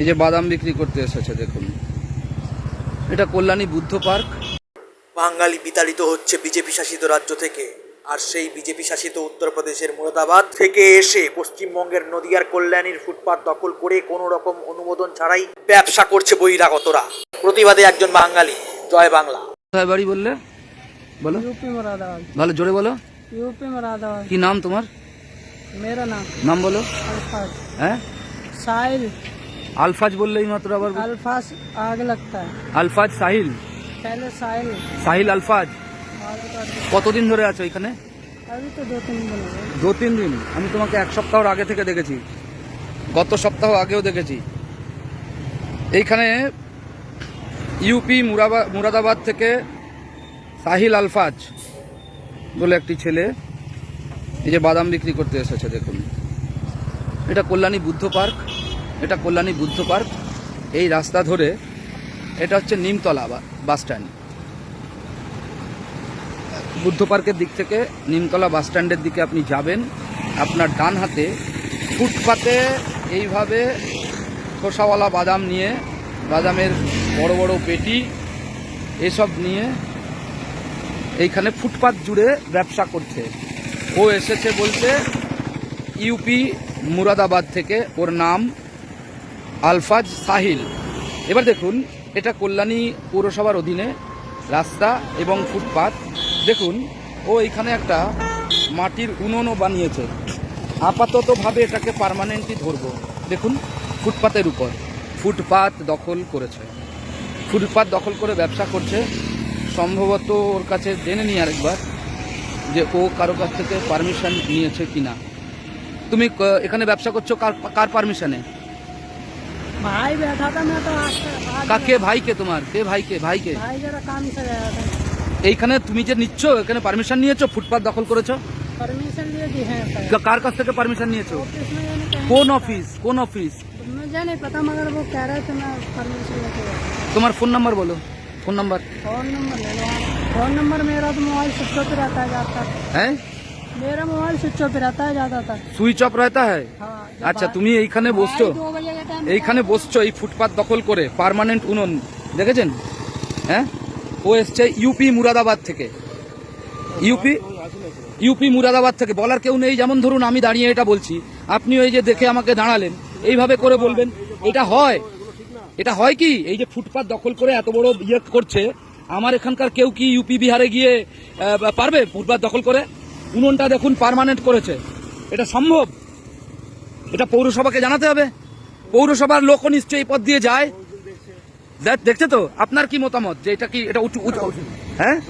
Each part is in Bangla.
এই যে বাদাম বিক্রি করতে এসেছে দেখুন। এটা কল্যাণী বুদ্ধ পার্ক। বাঙালি বিতাড়িত হচ্ছে বিজেপি শাসিত রাজ্য থেকে আর সেই বিজেপি শাসিত উত্তরপ্রদেশের মুরাদাবাদ থেকে এসে পশ্চিমবঙ্গের নদিয়ার কল্যাণীর ফুটপাত দখল করে কোনো রকম অনুমোদন ছাড়াই ব্যবসা করছে বহিরাগতরা। প্রতিবাদে একজন বাঙালি জয় বাংলা। কোথায় বাড়ি বললে? বলো। ইউপি মুরাদাবাদ। ভালো জোরে বলো। ইউপি মুরাদাবাদ। কি নাম তোমার? মেরা নাম। নাম বলো। হ্যাঁ? সাইল আলফাজ বললেই মাত্র আবার বল- अल्फाज आग लगता है আলফাজ সাহিল पहले साहिल সাহিল আলফাজ आगे तो কতদিন ধরে আছো এখানে अभी तो दो तीन दिन हो गए দু তিন দিন আমি তোমাকে এক সপ্তাহর আগে থেকে দেখেছি গত সপ্তাহ আগেও দেখেছি এইখানে ইউপি মুরাবা- মুরাদাবাদ থেকে সাহিল আলফাজ বলে একটি ছেলে এই যে বাদাম বিক্রি করতে এসেছে দেখুন এটা কল্যাণী বুদ্ধ পার্ক এটা কল্যাণী বুদ্ধ পার্ক। এই রাস্তা ধরে এটা হচ্ছে নিমতলা বাস স্ট্যান্ড। বুদ্ধ পার্কের দিক থেকে নিমতলা বাস স্ট্যান্ডের দিকে আপনি যাবেন। আপনার ডান হাতে ফুটপাতে এইভাবে খোসাওয়ালা বাদাম নিয়ে, বাদামের বড় বড় পেটি এসব নিয়ে এইখানে ফুটপাত জুড়ে ব্যবসা করছে। ও এসেছে বলতে ইউপি মুরাদাবাদ থেকে ওর নাম আলফাজ সাহিল। এবার দেখুন, এটা কল্যাণী পৌরসভার অধীনে রাস্তা এবং ফুটপাত। দেখুন, ও এখানে একটা মাটির উনুনও বানিয়েছে। আপাততভাবে এটাকে পার্মানেন্টলি ধরবো। দেখুন, ফুটপাতের উপর। ফুটপাত দখল করেছে। ফুটপাত দখল করে ব্যবসা করছে। সম্ভবত ওর কাছে জেনে নিই আরেকবার যে ও কারও কাছ থেকে পারমিশন নিয়েছে কিনা। তুমি এখানে ব্যবসা করছ কার কার পারমিশনে ভাই ব্যথা তো না তো কাকে ভাইকে তোমার কে ভাইকে ভাইকে এইখানে তুমি যে নিচ্ছ এখানে পারমিশন নিয়েছো ফুটপাথ দখল করেছ? পারমিশন দিয়েছি হ্যাঁ কার কাছ থেকে পারমিশন নিয়েছো? কোন অফিস কোন অফিস জানি তোমার ফোন নাম্বার বলো। Phone number phone number phone number মেয়েরা তো মোবাইল সব সাথে রাখা হ্যাঁ मेरा मोबाइल स्विच ऑफ पे रहता है जाता था সুইচ অফ रहता है हाँ जब আচ্ছা भाई- তুমি এইখানে বসছো भाई दो बजे के टाइम এইখানে বসছো এই ফুটপাত দখল করে পার্মানেন্ট উনুন দেখেছেন হ্যাঁ ও এসছে ইউপি মুরাদাবাদ থেকে ইউপি ইউপি মুরাদাবাদ থেকে বলার কেউ নেই যেমন ধরুন আমি দাঁড়িয়ে এটা বলছি আপনি ওই যে দেখে আমাকে দাঁড়ালেন এইভাবে করে বলবেন এটা হয় এটা হয় কি এই যে ফুটপাত দখল করে এত বড় ইয়ে করছে আমার এখানকার কেউ কি ইউপি বিহারে গিয়ে আহ, পারবে ফুটপাত দখল করে উনুনটা দেখুন পার্মানেন্ট করেছে। এটা সম্ভব? এটা পৌরসভাকে জানাতে হবে। পৌরসভার লোকও নিশ্চয়ই এই পথ দিয়ে যায়। দেখ- দেখছে তো? আপনার কি মতামত? যে এটা কি, এটা উঁচু উঁচু হ্যাঁ?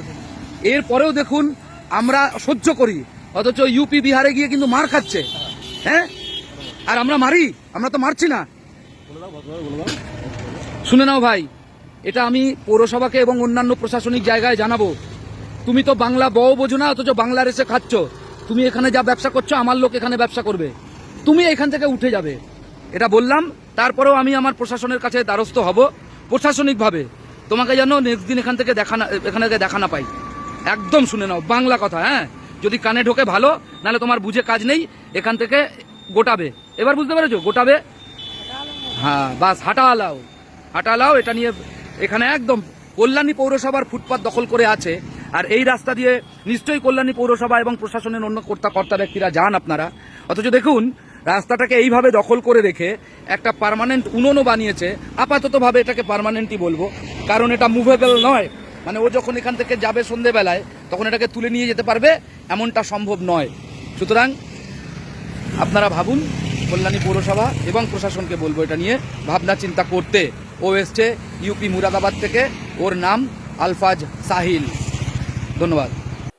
এরপরেও দেখুন, আমরা সহ্য করি। অথচ ইউপি বিহারে গিয়ে কিন্তু মার খাচ্ছে। হ্যাঁ? আর আমরা মারি? আমরা তো মারছি না। শুনে নাও ভাই, এটা আমি পৌরসভাকে এবং অন্যান্য প্রশাসনিক জায়গায় জানাব। তুমি তো বাংলা বও বোঝো না, অথচ বাংলার এসে খাচ্ছ। তুমি এখানে যা ব্যবসা করছ, আমার লোক এখানে ব্যবসা করবে। তুমি এখান থেকে উঠে যাবে। এটা বললাম, তারপরেও আমি আমার প্রশাসনের কাছে দ্বারস্থ হব প্রশাসনিকভাবে। তোমাকে যেন নেক্সট দিন এখান থেকে দেখা না, এখানে থেকে দেখা না পাই। একদম শুনে নাও, বাংলা কথা হ্যাঁ? যদি কানে ঢোকে ভালো, নাহলে তোমার বুঝে কাজ নেই, এখান থেকে গোটাবে। এবার বুঝতে পেরেছ? গোটাবে? হ্যাঁ বাস, হাঁটা আলাও হাঁটা আলাও এটা নিয়ে এখানে একদম কল্যাণী পৌরসভার ফুটপাত দখল করে আছে। আর এই রাস্তা দিয়ে নিশ্চয়ই কল্যাণী পৌরসভা এবং প্রশাসনের অন্য কর্তা ব্যক্তিরা যান আপনারা। অথচ দেখুন, রাস্তাটাকে এইভাবে দখল করে রেখে একটা পারমানেন্ট উনুনও বানিয়েছে। আপাততভাবে এটাকে পার্মানেন্টই বলব। কারণ এটা মুভেবল নয়। মানে ও যখন এখান থেকে যাবে সন্ধেবেলায়, তখন এটাকে তুলে নিয়ে যেতে পারবে, এমনটা সম্ভব নয়। সুতরাং আপনারা ভাবুন, কল্যাণী পৌরসভা এবং প্রশাসনকে বলব এটা নিয়ে ভাবনা চিন্তা করতে। ও এসছে ইউপি মুরাদাবাদ থেকে। ওর নাম আলফাজ সাহিল। ধন্যবাদ।